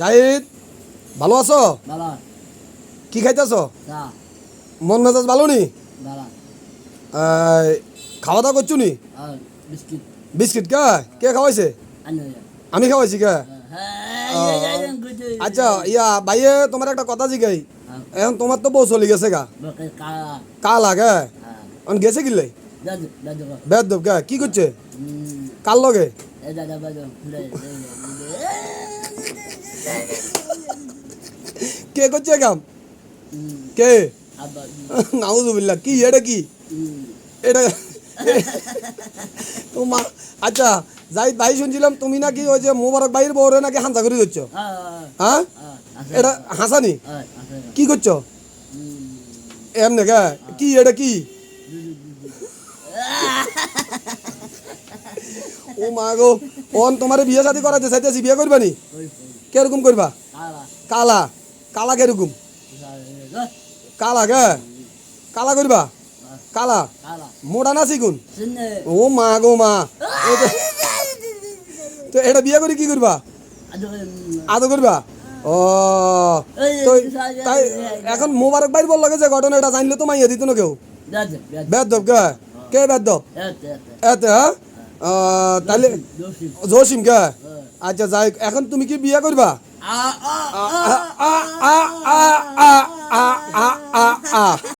জাহিদ ভালো আছো? কি খাইতেছ? মন মেজাজ ভালো নি? খাওয়া দাওয়া করছ নি? বিস্কিট। কে? কে খাওয়াইছে? আমি খাওয়াইছি কে? আচ্ছা ইয়া ভাইয়ে তোমার একটা কথা জিগাই। এখন তোমার তো বউ চলে গেছে গা। কালা। কালা গে হ্যাঁ। গেছে দাদু দাদু বেদ দেব কে? কি করছে? কার লগে? কে করছে কাম? কে? আবার নাউজুবিল্লাহ কি এটা কি? এটা তোমার আচ্ছা যাই ভাই শুনছিলাম তুমি নাকি ওই যে মোবারক ভাইয়ের বউরে নাকি হাঁসা করে দিচ্ছ? আ হ্যাঁ এটা হাসানি? কি করছ? এমনে কি এটা কি? ও মা গো ওন তোমার বিয়ে শাদি করাতে চাইতেছি বিয়ে করবা নি? কীরকম করবা? কালা। কালা। কালা কীরকম? কালা কে? কালা করবা? কালা। মোটা না শুনে ও মা গো মা। তো এটা বিয়ে করে কি করবা? আদো করবা? ও। তো তাই এখন মোবারক ভাই বলল যে ঘটনাটা জানলে তো মাইয়া দিত না কেউ। দাদু দাদু বেদ কে? কে বেদ দব এতে হ্যাঁ? তাহলে জসিম কে? আচ্ছা যাই এখন তুমি কি বিয়ে করবা? আ আ আ আ